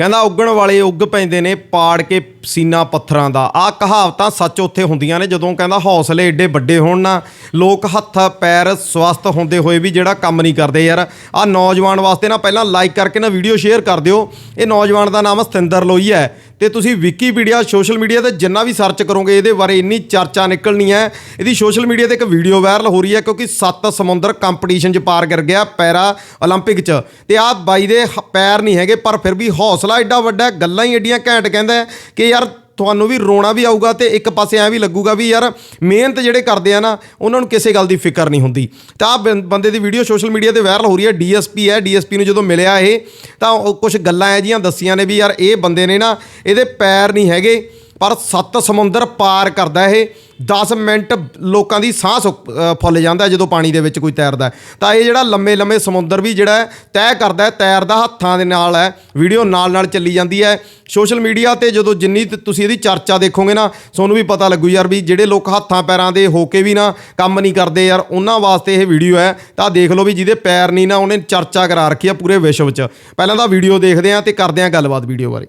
ਕਹਿੰਦਾ ਉੱਗਣ ਵਾਲੇ ਉੱਗ ਪੈਂਦੇ ਨੇ, ਪਾੜ ਕੇ ਸੀਨਾ ਪੱਥਰਾਂ ਦਾ। ਆ ਕਹਾਵਤਾਂ ਸੱਚ ਉੱਥੇ ਹੁੰਦੀਆਂ ਨੇ, ਜਦੋਂ ਕਹਿੰਦਾ ਹੌਸਲੇ ਏਡੇ ਵੱਡੇ ਹੋਣ ਨਾ, ਲੋਕ ਹੱਥ, ਪੈਰ ਸਵਸਥ ਹੁੰਦੇ ਹੋਏ ਵੀ ਜਿਹੜਾ ਕੰਮ ਨਹੀਂ ਕਰਦੇ ਯਾਰ। ਆ ਨੌਜਵਾਨ ਵਾਸਤੇ ਨਾ ਪਹਿਲਾਂ ਲਾਈਕ ਕਰਕੇ ਨਾ ਵੀਡੀਓ ਸ਼ੇਅਰ ਕਰ ਦਿਓ। ਇਹ ਨੌਜਵਾਨ ਦਾ ਨਾਮ ਸਤਿੰਦਰ ਲੋਈ ਹੈ। ਤੇ ਤੁਸੀਂ ਵਿਕੀਪੀਡੀਆ ਸੋਸ਼ਲ ਮੀਡੀਆ ਤੇ ਜਿੰਨਾ ਵੀ ਸਰਚ ਕਰੋਗੇ ਇਹਦੇ ਬਾਰੇ ਇੰਨੀ ਚਰਚਾ ਨਿਕਲਣੀ ਹੈ ਇਹਦੀ ਸੋਸ਼ਲ ਮੀਡੀਆ ਤੇ ਇੱਕ ਵੀਡੀਓ ਵਾਇਰਲ ਹੋ ਰਹੀ ਹੈ ਕਿਉਂਕਿ ਸੱਤ ਸਮੁੰਦਰ ਕੰਪੀਟੀਸ਼ਨ 'ਚ ਪਾਰ ਕਰ ਗਿਆ ਪੈਰਾ 올림픽 'ਚ ਤੇ ਆਹ ਬਾਈ ਦੇ ਹ- ਪੈਰ ਨਹੀਂ ਹੈਗੇ ਪਰ ਫਿਰ ਵੀ ਹੌਸਲਾ ਐਡਾ ਵੱਡਾ ਹੈ, ਗੱਲਾਂ ਹੀ ਐਡੀਆਂ ਘੈਂਟ ਕਹਿੰਦਾ ਹੈ ਕਿ ਯਾਰ ਤੁਹਾਨੂੰ ਵੀ ਰੋਣਾ ਵੀ ਆਊਗਾ ਤੇ ਇੱਕ ਪਾਸੇ ਐ ਵੀ ਲੱਗੂਗਾ ਵੀ ਯਾਰ ਮਿਹਨਤ ਜਿਹੜੇ ਕਰਦੇ ਆ ਨਾ, ਉਹਨਾਂ ਨੂੰ ਕਿਸੇ ਗੱਲ ਦੀ ਫਿਕਰ ਨਹੀਂ ਹੁੰਦੀ। ਤਾਂ ਆ ਬੰਦੇ ਦੀ ਵੀਡੀਓ ਸੋਸ਼ਲ ਮੀਡੀਆ ਤੇ ਵਾਇਰਲ ਹੋ ਰਹੀ ਹੈ ਡੀਐਸਪੀ ਹੈ ਡੀਐਸਪੀ ਨੂੰ ਜਦੋਂ ਮਿਲਿਆ ਇਹ, ਤਾਂ ਕੁਝ ਗੱਲਾਂ ਐ ਜੀਆਂ ਦੱਸੀਆਂ ਨੇ ਵੀ ਯਾਰ ਇਹ ਬੰਦੇ ਨੇ ਨਾ, ਇਹਦੇ ਪੈਰ ਨਹੀਂ ਹੈਗੇ, ਪਰ ਸੱਤ ਸਮੁੰਦਰ ਪਾਰ ਕਰਦਾ ਇਹ। 10 ਮਿੰਟ ਲੋਕਾਂ ਦੀ ਸਾਹ ਸੁੱਕ- ਫੁੱਲ ਜਾਂਦਾ ਜਦੋਂ ਪਾਣੀ ਦੇ ਵਿੱਚ ਕੋਈ ਤੈਰਦਾ ਤਾਂ ਇਹ ਜਿਹੜਾ ਲੰਮੇ ਲੰਮੇ ਸਮੁੰਦਰ ਵੀ ਜਿਹੜਾ ਤੈਅ ਕਰਦਾ ਹੈ, ਤੈਰਦਾ ਹੱਥਾਂ ਦੇ ਨਾਲ ਹੈ, ਵੀਡੀਓ ਨਾਲ ਨਾਲ ਚੱਲੀ ਜਾਂਦੀ ਹੈ। ਸੋਸ਼ਲ ਮੀਡੀਆ ਤੇ ਜਦੋਂ ਜਿੰਨੀ ਤੁਸੀਂ ਇਹਦੀ ਚਰਚਾ ਦੇਖੋਗੇ ਨਾ, ਤੁਹਾਨੂੰ ਵੀ ਪਤਾ ਲੱਗੂ ਯਾਰ ਵੀ ਜਿਹੜੇ ਲੋਕ ਹੱਥਾਂ ਪੈਰਾਂ ਦੇ ਹੋ ਕੇ ਵੀ ਨਾ ਕੰਮ ਨਹੀਂ ਕਰਦੇ ਯਾਰ, ਉਹਨਾਂ ਵਾਸਤੇ ਇਹ ਵੀਡੀਓ ਹੈ। ਤਾਂ ਦੇਖ ਲਓ ਵੀ ਜਿਹਦੇ ਪੈਰ ਨਹੀਂ ਨਾ ਉਹਨੇ ਚਰਚਾ ਕਰਾ ਰੱਖੀ ਆ ਪੂਰੇ ਵਿਸ਼ਵ 'ਚ। ਪਹਿਲਾਂ ਤਾਂ ਵੀਡੀਓ ਦੇਖਦੇ ਆਂ ਤੇ ਕਰਦੇ ਆਂ ਗੱਲਬਾਤ ਵੀਡੀਓ ਬਾਰੇ।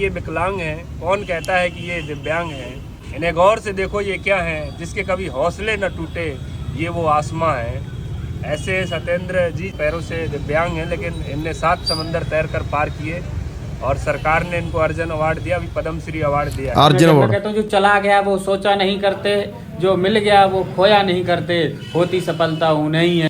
ये विकलांग हैं कौन कहता है कि ये दिव्यांग हैं? इन्हें गौर से देखो ये क्या हैं जिसके कभी हौसले न टूटे ये वो आसमा हैं। ऐसे सत्येंद्र जी पैरों से दिव्यांग हैं लेकिन इनने सात समंदर तैर कर पार किए और सरकार ने इनको अर्जुन अवार्ड दिया अभी पद्मश्री अवार्ड दिया अर्जुन अवार्ड। कहता हूँ जो चला गया वो सोचा नहीं करते जो मिल गया वो खोया नहीं करते होती सफलता उन्हें ही है।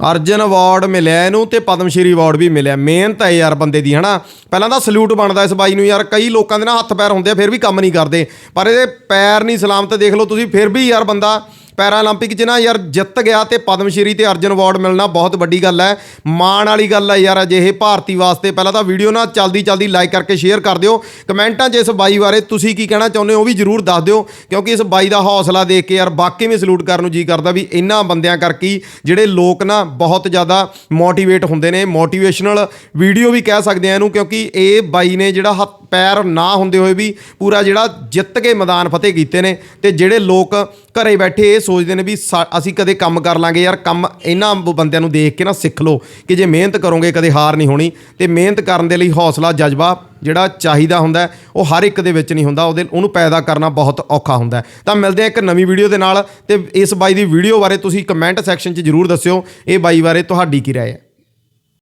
ਅਰਜਨ ਅਵਾਰਡ ਮਿਲਿਆ ਇਹਨੂੰ ਤੇ ਪਦਮ ਸ਼੍ਰੀ ਅਵਾਰਡ ਵੀ ਮਿਲਿਆ। ਮਿਹਨਤ ਹੈ ਯਾਰ ਬੰਦੇ ਦੀ, ਹਨਾ? ਪਹਿਲਾਂ ਤਾਂ ਸਲੂਟ ਬਣਦਾ ਇਸ ਬਾਈ ਨੂੰ ਯਾਰ। ਕਈ ਲੋਕਾਂ ਦੇ ਨਾ ਹੱਥ ਪੈਰ ਹੁੰਦੇ ਆ, ਫਿਰ ਵੀ ਕੰਮ ਨਹੀਂ ਕਰਦੇ। ਪਰ ਇਹਦੇ ਪੈਰ ਨਹੀਂ ਸਲਾਮਤ, ਦੇਖ ਲਓ ਤੁਸੀਂ, ਫਿਰ ਵੀ ਯਾਰ ਬੰਦਾ ਪੈਰਾਲੰਪਿਕ 'ਚ ਨਾ ਯਾਰ ਜਿੱਤ ਗਿਆ ਤੇ ਪਦਮ ਸ਼੍ਰੀ ਤੇ ਅਰਜਨ ਅਵਾਰਡ ਮਿਲਣਾ ਬਹੁਤ ਵੱਡੀ ਗੱਲ ਹੈ। ਮਾਣ ਵਾਲੀ ਗੱਲ ਹੈ ਯਾਰ ਅਜਿਹੇ ਭਾਰਤੀ ਵਾਸਤੇ। ਪਹਿਲਾਂ ਤਾਂ ਵੀਡੀਓ ਨਾ ਚਲਦੀ ਚਲਦੀ ਲਾਈਕ ਕਰਕੇ ਸ਼ੇਅਰ ਕਰ ਦਿਓ। ਕਮੈਂਟਾਂ 'ਚ ਇਸ ਬਾਈ ਬਾਰੇ ਤੁਸੀਂ ਕੀ ਕਹਿਣਾ ਚਾਹੁੰਦੇ ਹੋ ਉਹ ਵੀ ਜਰੂਰ ਦੱਸ ਦਿਓ। ਕਿਉਂਕਿ ਇਸ ਬਾਈ ਦਾ ਹੌਸਲਾ ਦੇਖ ਕੇ ਯਾਰ ਬਾਕੀ ਵੀ ਸਲੂਟ ਕਰਨ ਨੂੰ ਜੀ ਕਰਦਾ ਵੀ ਇਹਨਾਂ ਬੰਦਿਆਂ ਕਰਕੇ ਜਿਹੜੇ ਲੋਕ ਨਾ ਬਹੁਤ ਜ਼ਿਆਦਾ ਮੋਟੀਵੇਟ ਹੁੰਦੇ ਨੇ। ਮੋਟੀਵੇਸ਼ਨਲ ਵੀਡੀਓ ਵੀ ਕਹਿ ਸਕਦੇ ਆ ਇਹਨੂੰ ਕਿਉਂਕਿ ਇਹ ਬਾਈ ਨੇ ਜਿਹੜਾ ਪੈਰ ਨਾ ਹੁੰਦੇ ਹੋਏ ਵੀ ਪੂਰਾ ਜਿਹੜਾ ਜਿੱਤ ਕੇ ਮੈਦਾਨ ਫਤਿਹ ਕੀਤੇ ਨੇ ਤੇ ਜਿਹੜੇ ਲੋਕ ਘਰੇ ਬੈਠੇ ਇਹ ਸੋਚਦੇ ਨੇ ਵੀ ਸਾ- ਅਸੀਂ ਕਦੇ ਕੰਮ ਕਰ ਲਾਂਗੇ ਯਾਰ, ਕੰਮ ਇਹਨਾਂ ਬ- ਬੰਦਿਆਂ ਨੂੰ ਦੇਖ ਕੇ ਨਾ ਸਿੱਖ ਲਓ ਕਿ ਜੇ ਮਿਹਨਤ ਕਰੋਗੇ ਕਦੇ ਹਾਰ ਨਹੀਂ ਹੋਣੀ ਤੇ ਮਿਹਨਤ ਕਰਨ ਦੇ ਲਈ ਹੌਸਲਾ, ਜਜ਼ਬਾ ਜਿਹੜਾ ਚਾਹੀਦਾ ਹੁੰਦਾ ਉਹ ਹਰ ਇੱਕ ਦੇ ਵਿੱਚ ਨਹੀਂ ਹੁੰਦਾ, ਉਹਦੇ, ਉਹਨੂੰ ਪੈਦਾ ਕਰਨਾ ਬਹੁਤ ਔਖਾ ਹੁੰਦਾ ਤਾਂ ਮਿਲਦੇ ਆ ਇੱਕ ਨਵੀਂ ਵੀਡੀਓ ਦੇ ਨਾਲ ਤੇ ਇਸ ਬਾਈ ਦੀ ਵੀਡੀਓ ਬਾਰੇ ਤੁਸੀਂ ਕਮੈਂਟ ਸੈਕਸ਼ਨ 'ਚ ਜਰੂਰ ਦੱਸਿਓ, ਇਹ ਬਾਈ ਬਾਰੇ ਤੁਹਾਡੀ ਕੀ ਰਾਏ ਹੈ?